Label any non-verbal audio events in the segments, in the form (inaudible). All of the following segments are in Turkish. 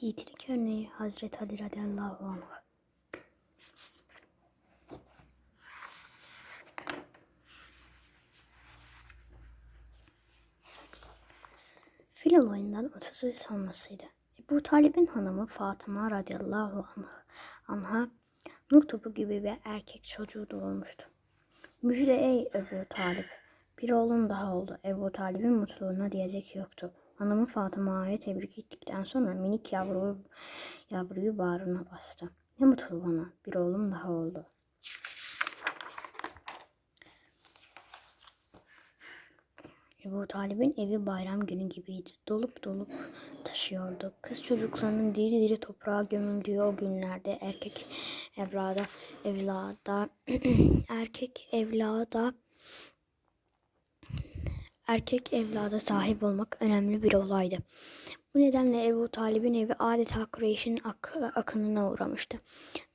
Yiğitlik örneği Hazreti Ali radıyallahu anh. Fil olayından 30 yıl sonrasıydı. Ebu Talib'in hanımı Fatıma radıyallahu anh, anha nur topu gibi bir erkek çocuğu doğurmuştu. Müjde ey Ebu Talip. Bir oğlum daha oldu. Ebu Talib'in mutluluğuna diyecek yoktu. Hanımı Fatıma'ya tebrik ettikten sonra minik yavruyu, yavruyu bağrına bastı. Ne mutlu bana. Bir oğlum daha oldu. Ebu Talib'in evi bayram günü gibiydi. Dolup dolup taşıyordu. Kız çocuklarının diri diri toprağa gömüldüğü o günlerde erkek evlada evlada (clears throat) erkek evlada erkek evlada sahip olmak önemli bir olaydı. Bu nedenle Ebu Talib'in evi adeta Kureyş'in ak- akınına uğramıştı.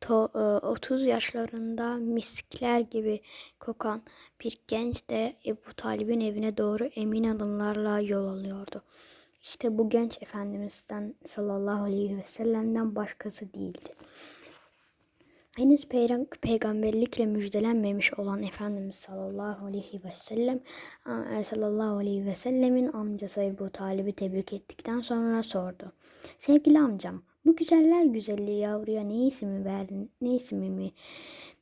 To, e, 30 yaşlarında miskler gibi kokan bir genç de Ebu Talib'in evine doğru emin adımlarla yol alıyordu. İşte bu genç Efendimiz'den sallallahu aleyhi ve sellem'den başkası değildi. Henüz peygamberlikle müjdelenmemiş olan Efendimiz sallallahu aleyhi ve sellem sallallahu aleyhi ve sellemin amcası Ebu Talib'i tebrik ettikten sonra sordu. Sevgili amcam, bu güzeller güzelliği yavruya ne ismi verdin? Ne ismimi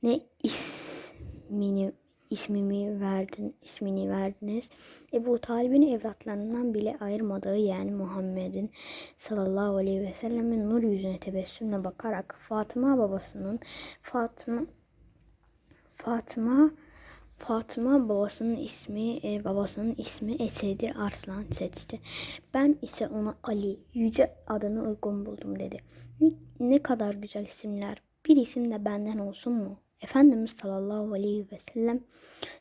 ne ismini ismimi verdin, ismini verdiniz. Ebu Talib'in evlatlarından bile ayırmadığı yani Muhammed'in sallallahu aleyhi ve sellemin nur yüzüne tebessümle bakarak Fatıma babasının Fatıma Fatıma Fatıma babasının ismi e, babasının ismi Esedi Arslan seçti. Ben ise ona Ali yüce adını uygun buldum dedi. Ne, ne kadar güzel isimler. Bir isim de benden olsun mu? Efendimiz sallallahu aleyhi ve sellem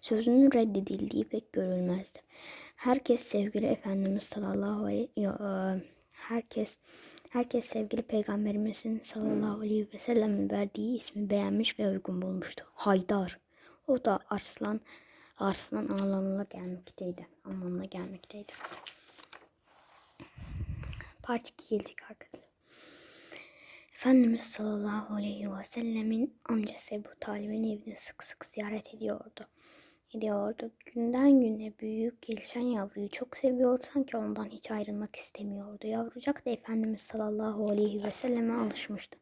sözünün reddedildiği pek görülmezdi. Herkes sevgili Efendimiz sallallahu aleyhi e, herkes herkes sevgili Peygamberimizin sallallahu aleyhi ve sellem'in verdiği ismi beğenmiş ve uygun bulmuştu. Haydar. O da arslan arslan anlamına gelmekteydi. Anlamına gelmekteydi. Part 2 gelecek arkadaşlar. Efendimiz sallallahu aleyhi ve sellemin amcası Ebu Talib'in evini sık sık ziyaret ediyordu. Ediyordu. Günden güne büyüyüp gelişen yavruyu çok seviyordu. Sanki ondan hiç ayrılmak istemiyordu. Yavrucak da Efendimiz sallallahu aleyhi ve selleme alışmıştı.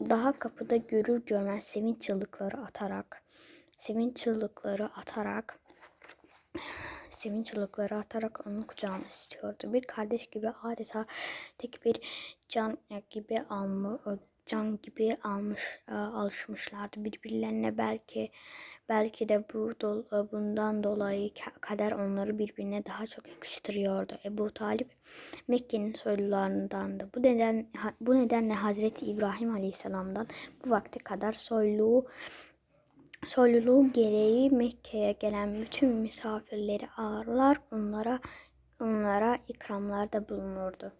Daha kapıda görür görmez sevinç çığlıkları atarak, sevinç çığlıkları atarak sevinç çığlıkları atarak onu kucağına istiyordu. Bir kardeş gibi adeta tek bir can gibi alma, can gibi almış e, alışmışlardı birbirlerine belki belki de bu dol- bundan dolayı ka- kader onları birbirine daha çok yakıştırıyordu. Ebu Talip Mekke'nin soylularındandı. Bu neden bu nedenle Hazreti İbrahim Aleyhisselam'dan bu vakte kadar soyluğu Soyluluğu gereği Mekke'ye gelen bütün misafirleri ağırlar, onlara onlara ikramlarda bulunurdu.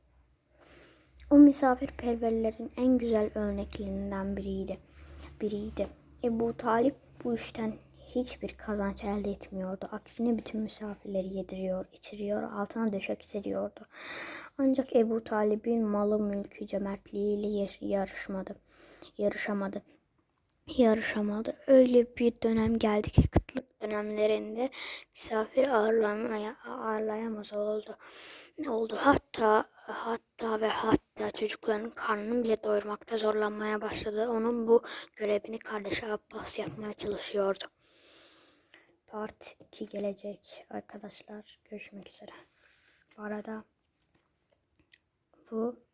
O misafirperverlerin en güzel örneklerinden biriydi. Biriydi. Ebu Talip bu işten hiçbir kazanç elde etmiyordu. Aksine bütün misafirleri yediriyor, içiriyor, altına döşek seriyordu. Ancak Ebu Talib'in malı mülkü cömertliğiyle yarışmadı. Yarışamadı yarışamadı. Öyle bir dönem geldi ki kıtlık dönemlerinde misafir ağırlamaya ağırlayamaz oldu. Oldu? Hatta hatta ve hatta çocukların karnını bile doyurmakta zorlanmaya başladı. Onun bu görevini kardeşi Abbas yapmaya çalışıyordu. Part 2 gelecek arkadaşlar. Görüşmek üzere. Bu arada bu